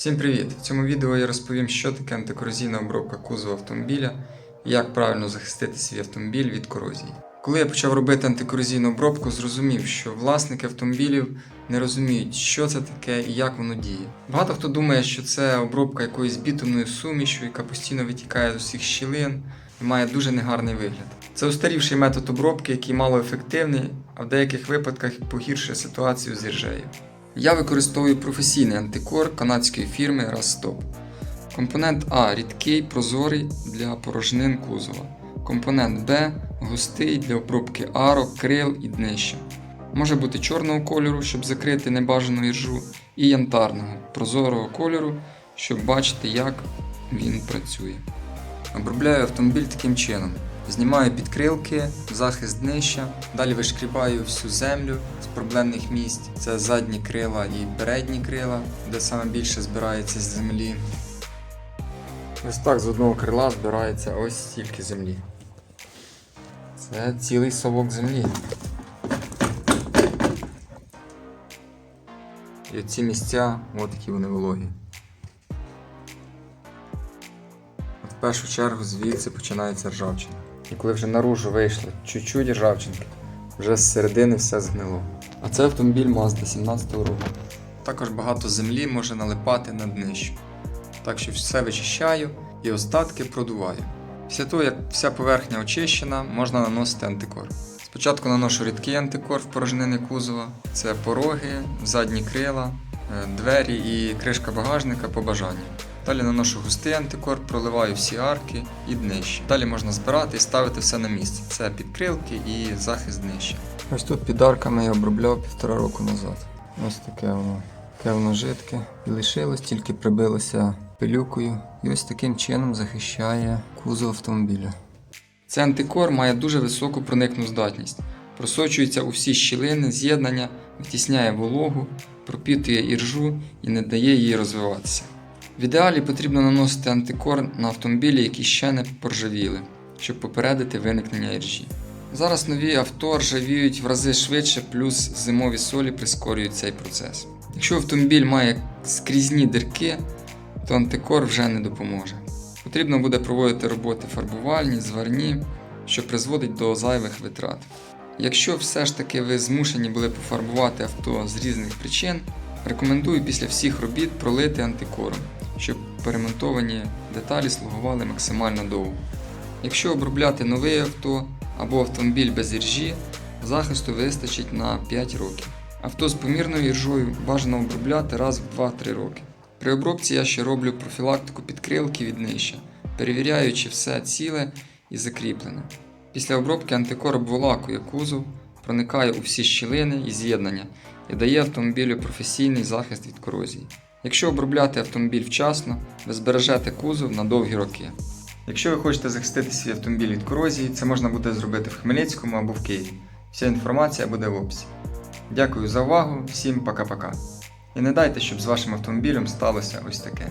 Всім привіт! В цьому відео я розповім, що таке антикорозійна обробка кузова автомобіля і як правильно захистити свій автомобіль від корозії. Коли я почав робити антикорозійну обробку, зрозумів, що власники автомобілів не розуміють, що це таке і як воно діє. Багато хто думає, що це обробка якоюсь бітумною сумішю, яка постійно витікає з усіх щілин і має дуже негарний вигляд. Це устарівший метод обробки, який мало-ефективний, а в деяких випадках погіршує ситуацію з іржею. Я використовую професійний антикор канадської фірми Rastop. Компонент А рідкий, прозорий для порожнин кузова. Компонент Б густий для обробки арок, крил і днища. Може бути чорного кольору, щоб закрити небажану іржу, і янтарного, прозорого кольору, щоб бачити, як він працює. Обробляю автомобіль таким чином. Знімаю підкрилки, захист днища, далі вишкрібаю всю землю з проблемних місць. Це задні крила і передні крила, де саме більше збирається з землі. Ось так з одного крила збирається ось стільки землі. Це цілий совок землі. І ці місця, от які вони вологі. В першу чергу звідси починається ржавчина. І коли вже наружу вийшли чуть-чуть ржавчинки, вже з середини все згнило. А це автомобіль Mazda 17 року. Також багато землі може налипати на днищу. Так що все вичищаю і остатки продуваю. Після того, як вся поверхня очищена, можна наносити антикор. Спочатку наношу рідкий антикор в порожнини кузова, це пороги, задні крила, е, двері і кришка багажника по бажанню. Далі наношу густий антикор, проливаю всі арки і днище. Далі можна збирати і ставити все на місце. Це підкрилки і захист днища. Ось тут під арками я обробляв півтора року назад. Ось таке воно. Таке воно жидке. І лишилось, тільки прибилося пилюкою. І ось таким чином захищає кузов автомобіля. Цей антикор має дуже високу проникну здатність. Просочується у всі щілини, з'єднання, витісняє вологу, пропітує іржу і не дає їй розвиватися. В ідеалі потрібно наносити антикор на автомобілі, які ще не поржавіли, щоб попередити виникнення іржі. Зараз нові авто ржавіють в рази швидше, плюс зимові солі прискорюють цей процес. Якщо автомобіль має скрізні дирки, то антикор вже не допоможе. Потрібно буде проводити роботи фарбувальні, зварні, що призводить до зайвих витрат. Якщо все ж таки ви змушені були пофарбувати авто з різних причин, рекомендую після всіх робіт пролити антикором, щоб перемонтовані деталі слугували максимально довго. Якщо обробляти нове авто або автомобіль без іржі, захисту вистачить на 5 років. Авто з помірною іржою бажано обробляти раз в 2-3 роки. При обробці я ще роблю профілактику підкрилки від нижча, перевіряю, чи все ціле і закріплене. Після обробки антикор обволакує кузов, проникає у всі щілини і з'єднання і дає автомобілю професійний захист від корозії. Якщо обробляти автомобіль вчасно, ви збережете кузов на довгі роки. Якщо ви хочете захистити свій автомобіль від корозії, це можна буде зробити в Хмельницькому або в Києві. Вся інформація буде в описі. Дякую за увагу, всім пока-пока. І не дайте, щоб з вашим автомобілем сталося ось таке.